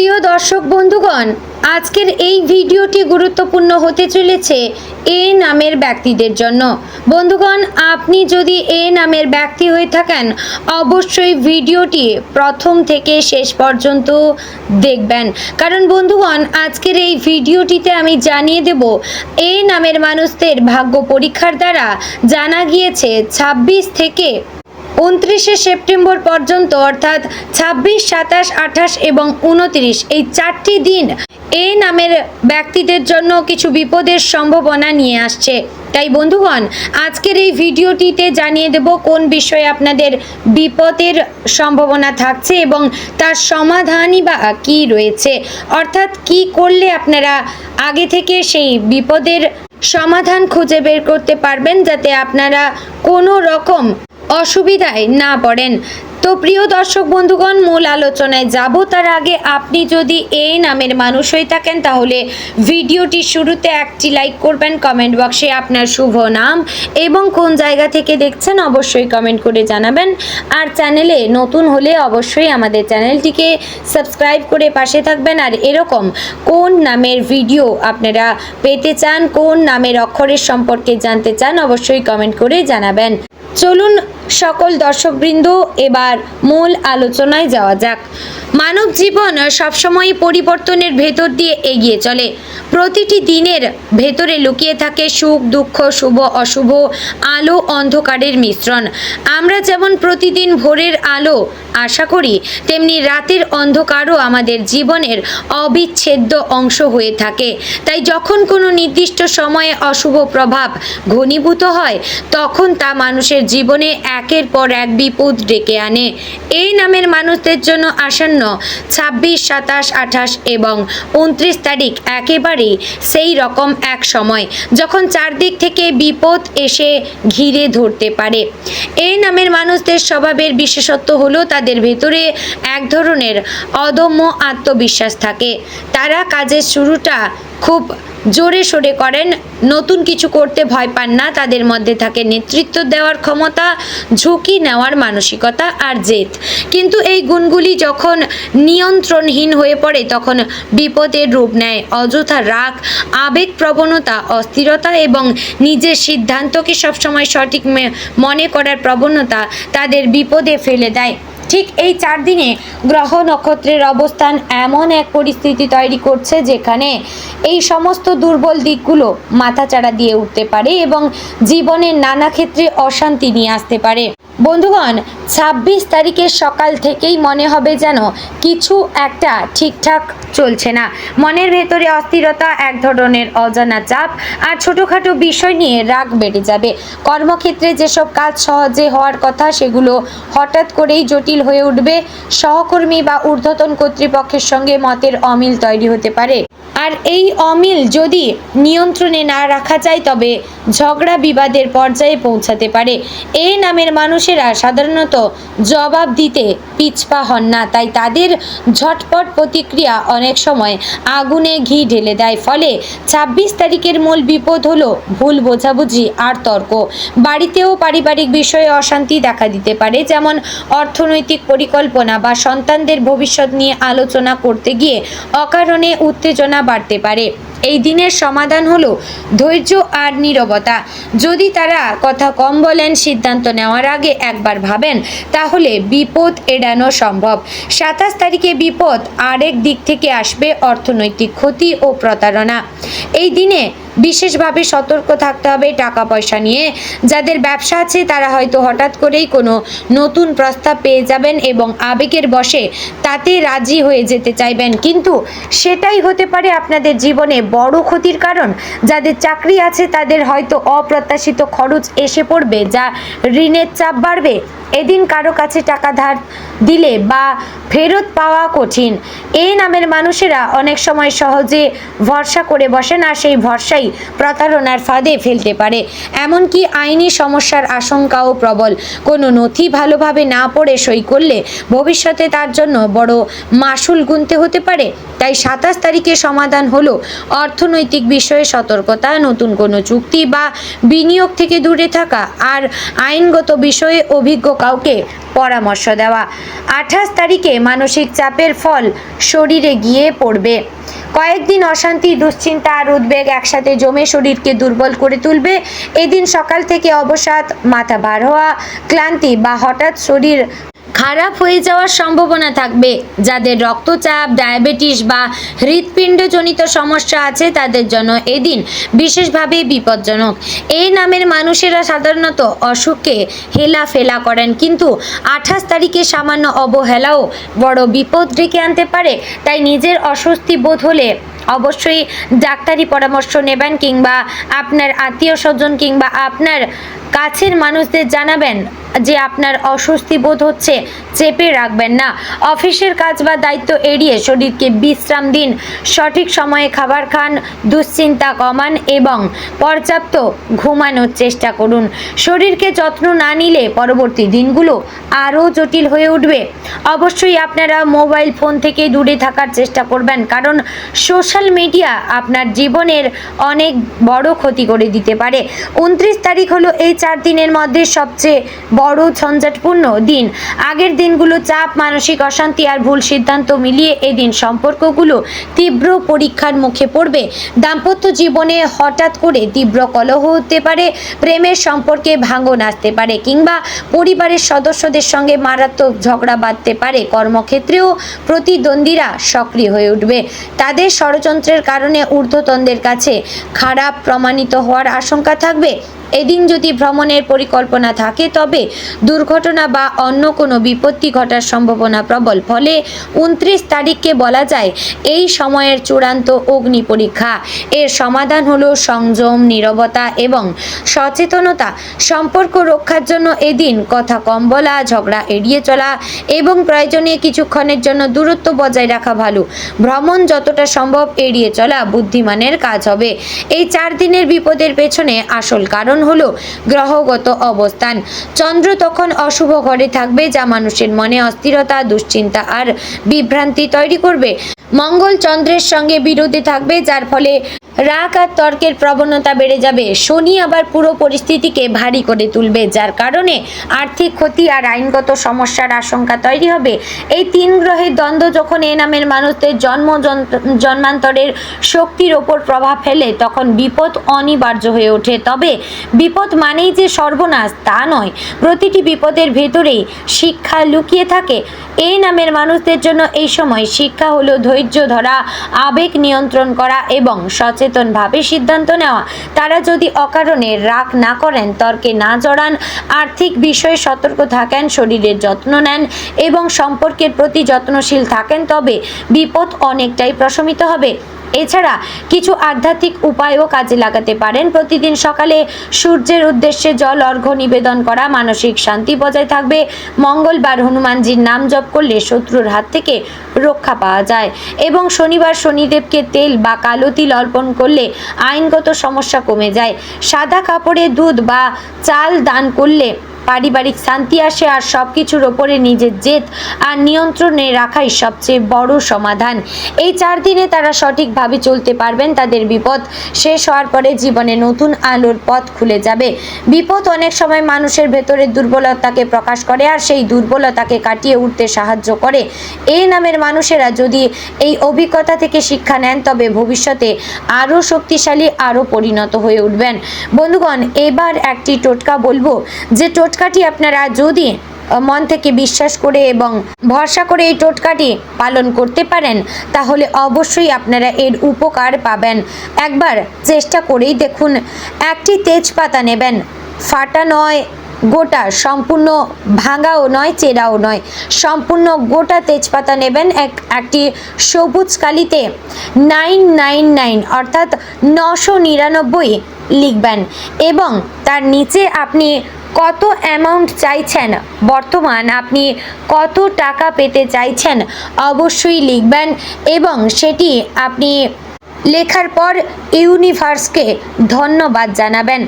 প্রিয় দর্শক বন্ধুগণ, আজকের এই ভিডিওটি গুরুত্বপূর্ণ হতে চলেছে এ নামের ব্যক্তিদের জন্য। বন্ধুগণ, আপনি যদি এ নামের ব্যক্তি হয়ে থাকেন, অবশ্যই ভিডিওটি প্রথম থেকে শেষ পর্যন্ত দেখবেন। কারণ বন্ধুগণ, আজকের এই ভিডিওটিতে আমি জানিয়ে দেব, এ নামের মানুষদের ভাগ্য পরীক্ষার দ্বারা জানা গিয়েছে ২৬ থেকে উনত্রিশে সেপ্টেম্বর পর্যন্ত, অর্থাৎ ছাব্বিশ, সাতাশ, আঠাশ এবং উনত্রিশ, এই চারটি দিন এই নামের ব্যক্তিদের জন্য কিছু বিপদের সম্ভাবনা নিয়ে আসছে। তাই বন্ধুগণ, আজকের এই ভিডিওটিতে জানিয়ে দেব কোন বিষয়ে আপনাদের বিপদের সম্ভাবনা থাকছে এবং তার সমাধানই বা কী রয়েছে। অর্থাৎ কি করলে আপনারা আগে থেকে সেই বিপদের সমাধান খুঁজে বের করতে পারবেন, যাতে আপনারা কোনো রকম অসুবিধায় না পড়েন। তো প্রিয় দর্শক বন্ধুগণ, মূল আলোচনায় যাব তার আগে আপনি যদি এই নামের মানুষ হয়ে থাকেন, তাহলে ভিডিওটি শুরুতে একটি লাইক করবেন, কমেন্ট বক্সে আপনার শুভ নাম এবং কোন জায়গা থেকে দেখছেন অবশ্যই কমেন্ট করে জানাবেন। আর চ্যানেলে নতুন হলে অবশ্যই আমাদের চ্যানেলটিকে সাবস্ক্রাইব করে পাশে থাকবেন। আর এরকম কোন নামের ভিডিও আপনারা পেতে চান, কোন নামের অক্ষরের সম্পর্কে জানতে চান, অবশ্যই কমেন্ট করে জানাবেন। চলুন সকল দর্শকবৃন্দ, এবার মূল আলোচনায় যাওয়া যাক। মানব জীবন সবসময় পরিবর্তনের ভেতর দিয়ে এগিয়ে চলে। প্রতিটি দিনের ভেতরে লুকিয়ে থাকে সুখ, দুঃখ, শুভ, অশুভ, আলো, অন্ধকারের মিশ্রণ। আমরা যেমন প্রতিদিন ভোরের আলো আশা করি, তেমনি রাতের অন্ধকারও আমাদের জীবনের অবিচ্ছেদ্য অংশ হয়ে থাকে। তাই যখন কোনো নির্দিষ্ট সময়ে অশুভ প্রভাব ঘনীভূত হয়, তখন তা মানুষের জীবনে একের পর এক বিপদ ডেকে আনে। এই নামের মানুষদের জন্য আসন্ন ছাব্বিশ, সাতাশ, আঠাশ এবং উনত্রিশ তারিখ একেবারেই সেই রকম এক সময়, যখন চারদিক থেকে বিপদ এসে ঘিরে ধরতে পারে। এই নামের মানুষদের স্বভাবের বিশেষত্ব হলো তাদের ভেতরে এক ধরনের অদম্য আত্মবিশ্বাস থাকে। তারা কাজের শুরুটা খুব জোরে সোরে করেন, নতুন কিছু করতে ভয় পান না, তাদের মধ্যে থাকে নেতৃত্ব দেওয়ার ক্ষমতা, ঝুঁকি নেওয়ার মানসিকতা আর জেদ। কিন্তু এই গুণগুলি যখন নিয়ন্ত্রণহীন হয়ে পড়ে, তখন বিপদের রূপ নেয়। অযথা রাগ, আবেগ প্রবণতা, অস্থিরতা এবং নিজের সিদ্ধান্তকে সবসময় সঠিক মনে করার প্রবণতা তাদের বিপদে ফেলে দেয়। ঠিক এই চার দিনে গ্রহ নক্ষত্রের অবস্থান এমন এক পরিস্থিতি তৈরি করছে যেখানে এই সমস্ত দুর্বল দিকগুলো মাথাচাড়া দিয়ে উঠতে পারে এবং জীবনের নানা ক্ষেত্রে অশান্তি নিয়ে আসতে পারে। বন্ধুগণ, ছাব্বিশ তারিখের সকাল থেকেই মনে হবে যেন কিছু একটা ঠিকঠাক চলছে না। মনের ভেতরে অস্থিরতা এক ধরনের অজানা চাপ আর ছোটোখাটো বিষয় নিয়ে রাগ বেড়ে যাবে। কর্মক্ষেত্রে যেসব কাজ সহজে হওয়ার কথা, সেগুলো হঠাৎ করেই জটিল হয়ে উঠবে। সহকর্মী বা ঊর্ধ্বতন কর্তৃপক্ষের সঙ্গে মতের অমিল তৈরি হতে পারে। আর এই অমিল যদি নিয়ন্ত্রণে না রাখা যায়, তবে ঝগড়া বিবাদের পর্যায়ে পৌঁছাতে পারে। এই নামের মানুষেরা সাধারণত জবাব দিতে পিছপা হন না, তাই তাদের ঝটপট প্রতিক্রিয়া অনেক সময় আগুনে ঘি ঢেলে দেয়। ফলে ছাব্বিশ তারিখের মূল বিপদ হলো ভুল বোঝাবুঝি আর তর্ক। বাড়িতেও পারিবারিক বিষয়ে অশান্তি দেখা দিতে পারে, যেমন অর্থনৈতিক পরিকল্পনা বা সন্তানদের ভবিষ্যৎ নিয়ে আলোচনা করতে গিয়ে অকারণে উত্তেজনা বাড়তে পারে। এই দিনের সমাধান হলো ধৈর্য আর নীরবতা। যদি তারা কথা কম বলেন, সিদ্ধান্ত নেওয়ার আগে একবার ভাবেন, তাহলে বিপদ এড়ানো সম্ভব। সাতাশ তারিখে বিপদ আরেক দিক থেকে আসবে অর্থনৈতিক ক্ষতি ও প্রতারণা। এই দিনে বিশেষভাবে সতর্ক থাকতে হবে টাকা পয়সা নিয়ে। যাদের ব্যবসা আছে, তারা হয়তো হঠাৎ করেই কোনো নতুন প্রস্তাব পেয়ে যাবেন এবং আবেগের বশে তাতে রাজি হয়ে যেতে চাইবেন। কিন্তু সেটাই হতে পারে আপনাদের জীবনে বড় ক্ষতির কারণ। যাদের চাকরি আছে, তাদের হয়তো অপ্রত্যাশিত খরচ এসে পড়বে, যা ঋণের চাপ বাড়বে। এদিন কারও কাছে টাকা ধার দিলে বা ফেরত পাওয়া কঠিন। এই নামের মানুষেরা অনেক সময় সহজে ভরসা করে বসেন আর সেই ভরসাই প্রতারণার ফাঁদে ফেলতে পারে। এমনকি আইনি সমস্যার আশঙ্কাও প্রবল। কোনো নথি ভালোভাবে না পড়ে সই করলে ভবিষ্যতে তার জন্য বড় মাসুল গুনতে হতে পারে। তাই সাতাশ তারিখে সমাধান হলো। অর্থনৈতিক বিষয়ে সতর্কতা, নতুন কোনো চুক্তি বা বিনিয়োগ থেকে দূরে থাকা আর আইনগত বিষয়ে অভিজ্ঞ কাউকে পরামর্শ দেওয়া। আঠাশ তারিখে মানসিক চাপের ফল শরীরে গিয়ে পড়বে। কয়েকদিন অশান্তি, দুশ্চিন্তা আর উদ্বেগ একসাথে জমে শরীরকে দুর্বল করে তুলবে। এদিন সকাল থেকে অবসাদ, মাথা বার হওয়া, ক্লান্তি বা হঠাৎ শরীর খারাপ হয়ে যাওয়ার সম্ভাবনা থাকবে। যাদের রক্তচাপ, ডায়াবেটিস বা হৃৎপিণ্ডজনিত সমস্যা আছে, তাদের জন্য এদিন বিশেষভাবে বিপজ্জনক। এই নামের মানুষেরা সাধারণত অসুখকে হেলা ফেলা করেন। কিন্তু আঠাশ তারিখে সামান্য অবহেলাও বড় বিপদ ডেকে আনতে পারে। তাই নিজের অস্বস্তি বোধ হলে অবশ্যই ডাক্তারি পরামর্শ নেবেন কিংবা আপনার আত্মীয় স্বজন কিংবা আপনার কাছের মানুষদের জানাবেন যে আপনার অস্বস্তি বোধ হচ্ছে, চেপে রাখবেন না। অফিসের কাজ বা দায়িত্ব এড়িয়ে শরীরকে বিশ্রাম দিন। সঠিক সময়ে খাবার খান, দুশ্চিন্তা কমান এবং পর্যাপ্ত ঘুমানোর চেষ্টা করুন। শরীরকে যত্ন না নিলে পরবর্তী দিনগুলো আরও জটিল হয়ে উঠবে। অবশ্যই আপনারা মোবাইল ফোন থেকে দূরে থাকার চেষ্টা করবেন, কারণ সোশ্যাল মিডিয়া আপনার জীবনের অনেক বড় ক্ষতি করে দিতে পারে। উনত্রিশ তারিখ হলো এই চার দিনের মধ্যে সবচেয়ে বড় ঝঞ্ঝাটপূর্ণ দিন। আগের দিনগুলো চাপ, মানসিক অশান্তি আর ভুল সিদ্ধান্ত মিলিয়ে এদিন সম্পর্কগুলো তীব্র পরীক্ষার মুখে পড়বে। দাম্পত্য জীবনে হঠাৎ করে তীব্র কলহ হতে পারে, প্রেমের সম্পর্কে ভাঙন আসতে পারে কিংবা পরিবারের সদস্যদের সঙ্গে মারাত্মক ঝগড়া বাঁধতে পারে। কর্মক্ষেত্রেও প্রতিদ্বন্দ্বীরা সক্রিয় হয়ে উঠবে। তাদের ষড়যন্ত্রের কারণে ঊর্ধ্বতনদের কাছে খারাপ প্রমাণিত হওয়ার আশঙ্কা থাকবে। এদিন যদি ভ্রমণের পরিকল্পনা থাকে, তবে দুর্ঘটনা বা অন্য কোনো বিপত্তি ঘটার সম্ভাবনা প্রবল। ফলে উনত্রিশ তারিখকে বলা যায় এই সময়ের চূড়ান্ত অগ্নি পরীক্ষা। এর সমাধান হলো সংযম, নীরবতা এবং সচেতনতা। সম্পর্ক রক্ষার জন্য এদিন কথা কম বলা, ঝগড়া এড়িয়ে চলা এবং প্রয়োজনে কিছুক্ষণের জন্য দূরত্ব বজায় রাখা ভালো। ভ্রমণ যতটা সম্ভব এড়িয়ে চলা বুদ্ধিমানের কাজ হবে। এই চার দিনের বিপদের পেছনে আসল কারণ হলো গ্রহগত অবস্থান। চন্দ্র তখন অশুভ ঘরে থাকবে, যা মানুষের মনে অস্থিরতা, দুশ্চিন্তা আর বিভ্রান্তি তৈরি করবে। মঙ্গল চন্দ্রের সঙ্গে বিরোধী থাকবে, যার ফলে রাগ আর তর্কের প্রবণতা বেড়ে যাবে। শনি আবার পুরো পরিস্থিতিকে ভারী করে তুলবে, যার কারণে আর্থিক ক্ষতি আর আইনগত সমস্যার আশঙ্কা তৈরি হবে। এই তিন গ্রহের দ্বন্দ্ব যখন এ নামের মানুষদের জন্ম জন্মান্তরের শক্তির ওপর প্রভাব ফেলে, তখন বিপদ অনিবার্য হয়ে ওঠে। তবে বিপদ মানেই যে সর্বনাশ, তা নয়। প্রতিটি বিপদের ভেতরেই শিক্ষা লুকিয়ে থাকে। এই নামের মানুষদের জন্য এই সময় শিক্ষা হলো ধৈর্য ধরা, আবেগ নিয়ন্ত্রণ করা এবং সচেতনভাবে সিদ্ধান্ত নেওয়া। তারা যদি অকারণে রাগ না করেন, তর্কে না জড়ান, আর্থিক বিষয়ে সতর্ক থাকেন, শরীরের যত্ন নেন এবং সম্পর্কের প্রতি যত্নশীল থাকেন, তবে বিপদ অনেকটাই প্রশমিত হবে। এছাড়া কিছু আধ্যাত্মিক উপায়ও কাজে লাগাতে পারেন। প্রতিদিন সকালে সূর্যের উদ্দেশ্যে জল, অর্ঘ্য নিবেদন করা, মানসিক শান্তি বজায় থাকবে। মঙ্গলবার হনুমানজির নাম জপ করলে শত্রুর হাত থেকে রক্ষা পাওয়া যায় এবং শনিবার শনিদেবকে তেল বা কালো তিল অর্পণ করলে আইনগত সমস্যা কমে যায়। সাদা কাপড়ে দুধ বা চাল দান করলে পারিবারিক শান্তি আসে আর সব কিছুর ওপরে নিজের জেদ আর নিয়ন্ত্রণে রাখাই সবচেয়ে বড় সমাধান। এই চার দিনে তারা সঠিকভাবে চলতে পারবেন, তাদের বিপদ শেষ হওয়ার পরে জীবনে নতুন আলোর পথ খুলে যাবে। বিপদ অনেক সময় মানুষের ভেতরের দুর্বলতাকে প্রকাশ করে আর সেই দুর্বলতাকে কাটিয়ে উঠতে সাহায্য করে। এই নামের মানুষেরা যদি এই অভিজ্ঞতা থেকে শিক্ষা নেন, তবে ভবিষ্যতে আরও শক্তিশালী, আরও পরিণত হয়ে উঠবেন। বন্ধুগণ, এবার একটি টোটকা বলব, যে টোটকাটি আপনারা যদি মন থেকে বিশ্বাস করে এবং ভরসা করে এই টোটকাটি পালন করতে পারেন, তাহলে অবশ্যই আপনারা এর উপকার পাবেন। একবার চেষ্টা করেই দেখুন, একটি তেজপাতা নেবেন। ফাটা নয়, গোটা, সম্পূর্ণ ভাঙাও নয়, চেরাও নয়। সম্পূর্ণ গোটা তেজপাতা নেবেন এক, একটি সবুজ কালিতে। নাইন নাইন নাইন, অর্থাৎ নশো নিরানব্বই লিখবেন এবং তার নিচে আপনি কত অ্যামাউন্ট চাইছেন? বর্তমান আপনি কত টাকা পেতে চাইছেন? অবশ্যই লিখবেন এবং সেটি আপনি লেখার পর ইউনিভার্সকে ধন্যবাদ জানাবেন।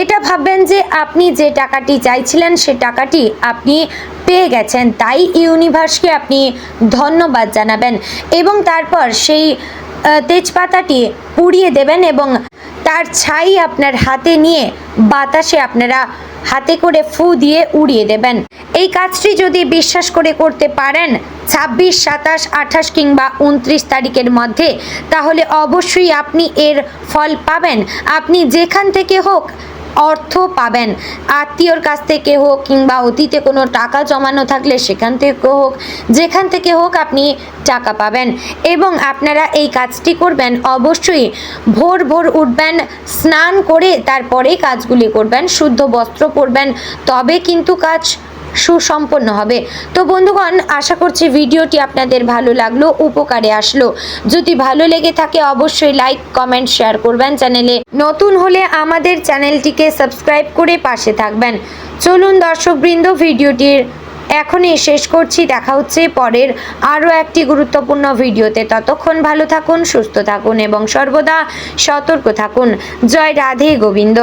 এটা ভাববেন যে আপনি যে টাকাটি চাইছিলেন, সে টাকাটি আপনি পেয়ে গেছেন। তাই ইউনিভার্সকে আপনি ধন্যবাদ জানাবেন এবং তারপর সেই তেজপাতাটি পুড়িয়ে দেবেন এবং তার ছাই আপনার হাতে নিয়ে বাতাসে আপনারা হাতে করে ফু দিয়ে উড়িয়ে দেবেন। এই কাজটি যদি বিশ্বাস করে করতে পারেন, ছাব্বিশ, সাতাশ, আঠাশ কিংবা উনত্রিশ তারিখের মধ্যে, তাহলে অবশ্যই আপনি এর ফল পাবেন। আপনি যেখান থেকে হোক অর্থ পাবেন। আত্মীয়র কাছ থেকে হোক কিংবা অতীতে কোনো টাকা জমানো থাকলে সেখান থেকে হোক, যেখান থেকে হোক আপনি টাকা পাবেন। এবং আপনারা এই কাজটি করবেন, অবশ্যই ভোর ভোর উঠবেন, স্নান করে তারপরেই কাজগুলি করবেন, শুদ্ধ বস্ত্র পরবেন। তবে কিন্তু কাজ সুসম্পন্ন হবে। তো বন্ধুগণ, আশা করছি ভিডিওটি আপনাদের ভালো লাগল, উপকারে আসলো। যদি ভালো লেগে থাকে, অবশ্যই লাইক কমেন্ট শেয়ার করবেন চ্যানেলে। নতুন হলে আমাদের চ্যানেলটিকে সাবস্ক্রাইব করে পাশে থাকবেন। চলুন দর্শকবৃন্দ, ভিডিওটির এখনই শেষ করছি। দেখা হচ্ছে পরের আরও একটি গুরুত্বপূর্ণ ভিডিওতে। ততক্ষণ ভালো থাকুন, সুস্থ থাকুন এবং সর্বদা সতর্ক থাকুন। জয় রাধে গোবিন্দ।